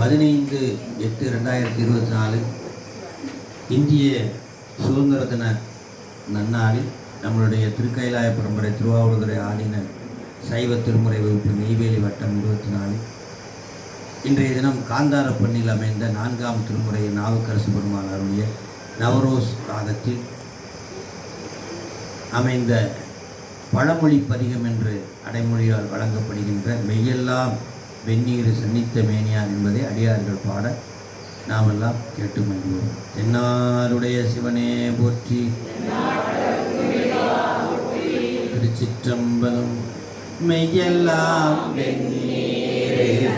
பதினைந்து எட்டு ரெண்டாயிரத்தி இருபத்தி நாலு இந்திய சுதந்திர தின நன்னாளில் நம்மளுடைய திருக்கைலாய பரம்பரை திருவாவூர்துறை ஆதீன சைவ திருமுறை வகுப்பு நெய்வேலி வட்டம் இருபத்தி நாலு. இன்றைய தினம் காந்தார பண்ணில் அமைந்த நான்காம் திருமுறை நாவுக்கரசு பெருமான் அருளிய நவரோஸ் ராகத்தில் அமைந்த பழமொழி பதிகம் என்று அடைமொழியால் வழங்கப்படுகின்ற மெய்யெல்லாம் வெந்நீர் சன்னித்த மேனியார் என்பதை அடியார்கள் பாட நாமெல்லாம் கேட்டு மகிழ்வோம் தென்னாருடைய சிவனே போற்றி. திருச்சிற்றம்பலம். மெய்யெல்லாம் வெந்நீரே.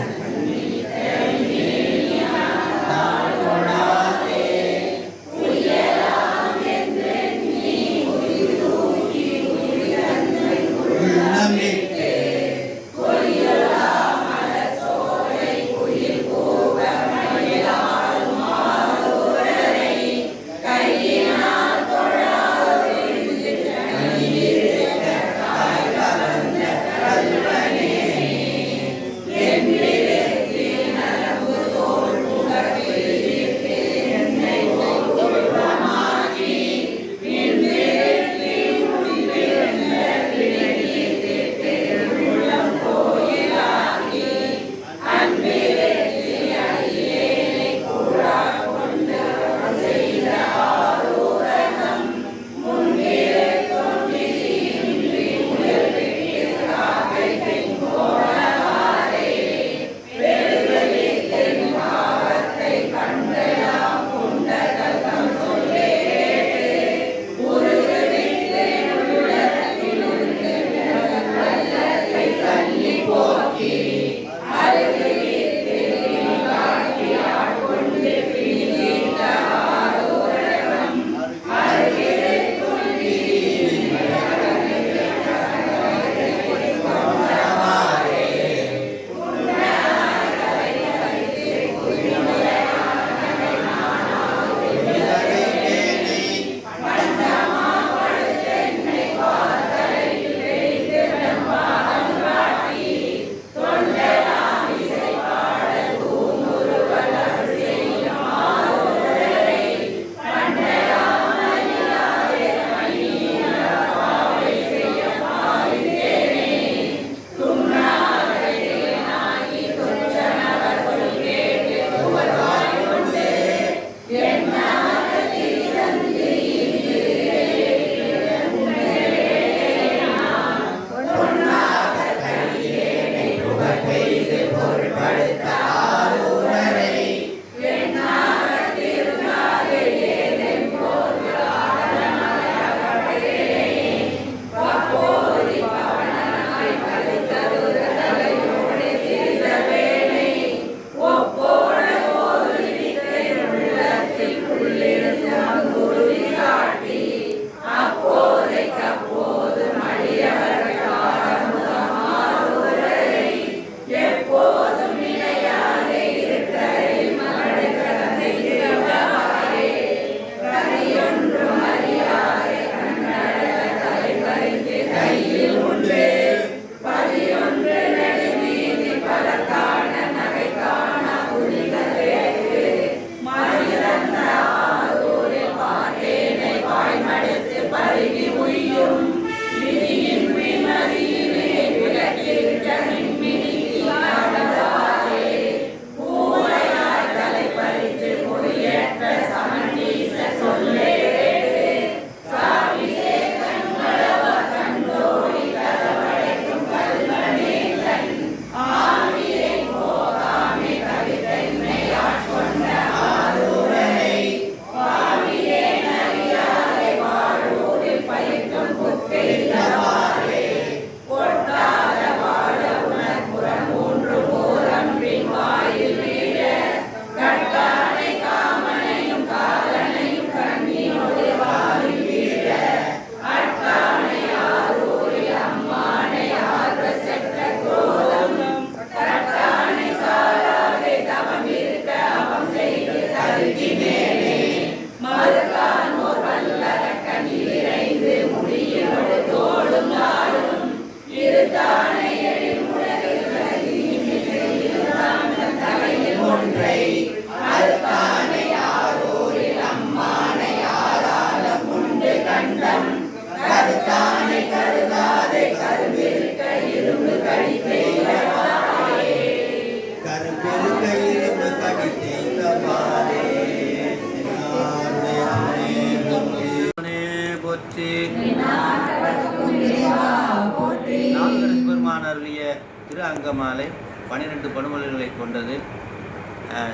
அங்கமாலை பன்னிரெண்டு பணுமல்களை கொண்டது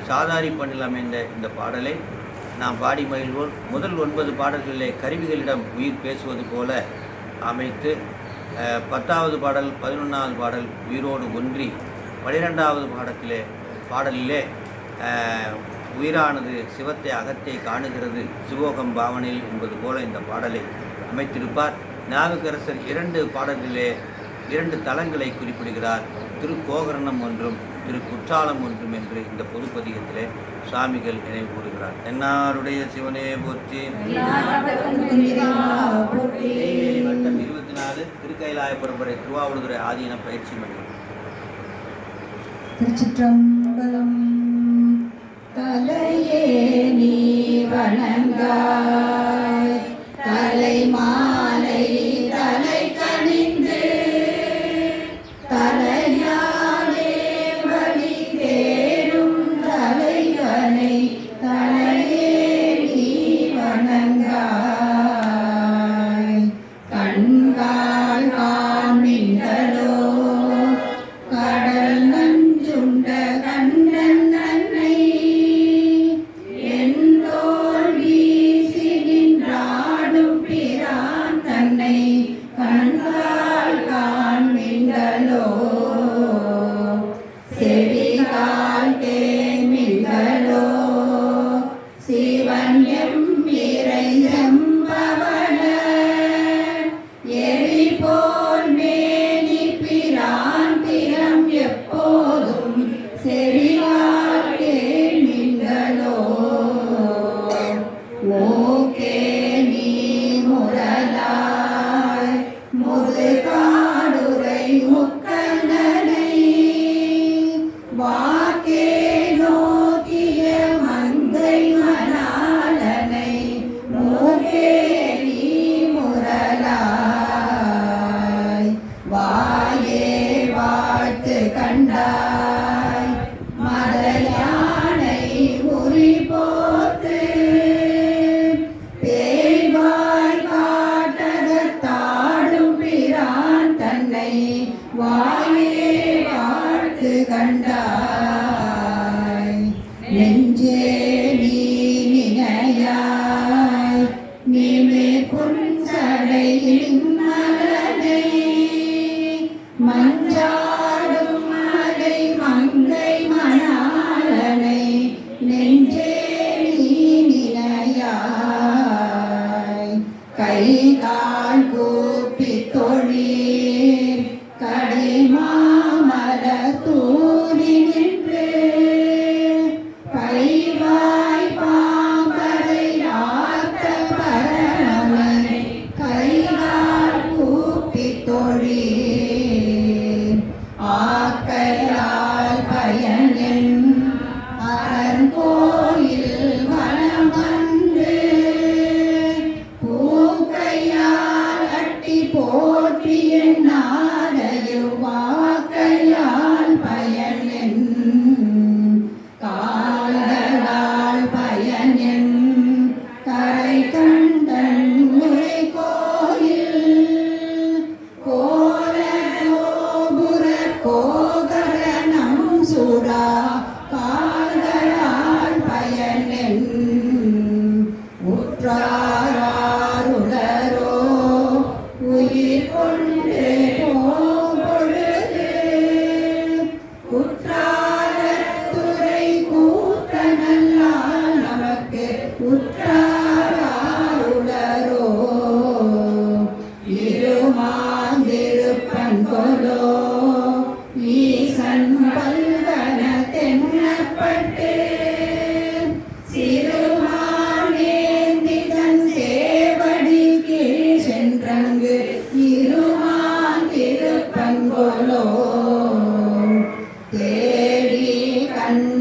சாதாரி பண்ணில் அமைந்த இந்த பாடலை நாம் பாடி மகிழ்வோர் முதல் ஒன்பது பாடல்களிலே கருவிகளிடம் உயிர் பேசுவது போல அமைத்து பத்தாவது பாடல் பதினொன்றாவது பாடல் உயிரோடு ஒன்றி பனிரெண்டாவது பாடத்திலே பாடலிலே உயிரானது சிவத்தை அகத்தை காணுகிறது சிவோகம் பாவனையில் என்பது போல இந்த பாடலை அமைத்திருப்பார். நாவுக்கரசர் இரண்டு பாடல்களிலே இரண்டு தலங்களை குறிப்பிடுகிறார். திருக்கோகரணம் ஒன்றும் திரு குற்றாலம் ஒன்றும் என்று இந்த பொதுப்பதிகத்திலே சுவாமிகள் நினைவு கூறுகிறார். என்னாருடைய சிவனே போற்றி. நெய்வேலி வட்டம் இருபத்தி நாலு திருக்கைலாய பரம்பரை திருவாவூர்துறை ஆதீன பயிற்சி மையம் திருச்சிற்றம்பலம் தலையே நீ வணங்கா.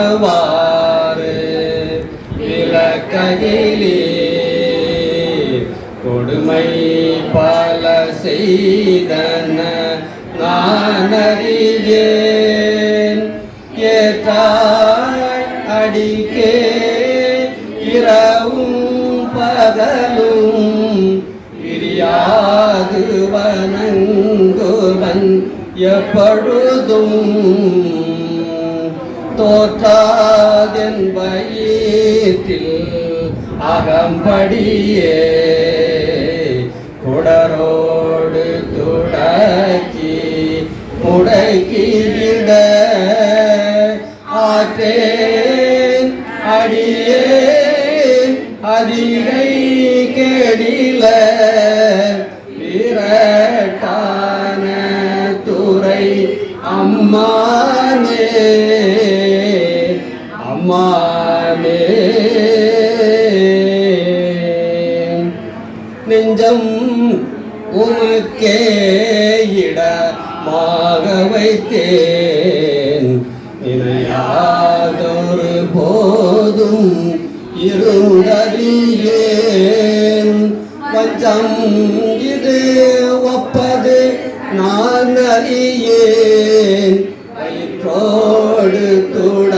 தாயினவாறு விளக்ககிலே கொடுமை பல செய்தன நான் அறியேன் ஏற்றாய் அடிக்கே இரவும் பகலும் பிரியாது வனங்குவன் எப்பொழுதும். தோற்றாதென் வயிற்றில் அகம்படியே குடரோடு துடக்கி முடக்கிவிட ஆற்றேன் அடியேன் அதிகை கெடில விரட்டான துறை அம்மானே. அம்மானே நெஞ்சம் உமக்கே இடமாக வைத்தேன். இணையாதொரு போதும் இருந்தறியேன் பஞ்சம் இது ஒப்பது நான் அறியேன் வயிற்றோடு துட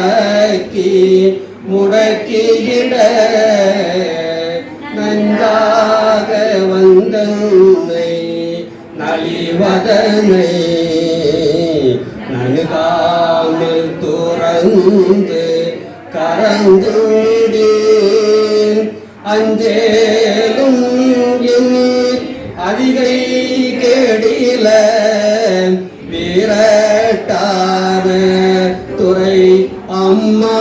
நலிவதனை நனுகாமல் துறந்து கரந்துடேன் அஞ்சேலும் எண்ணீர் அதிகை கேடில. வீரட்டான துறை அம்மா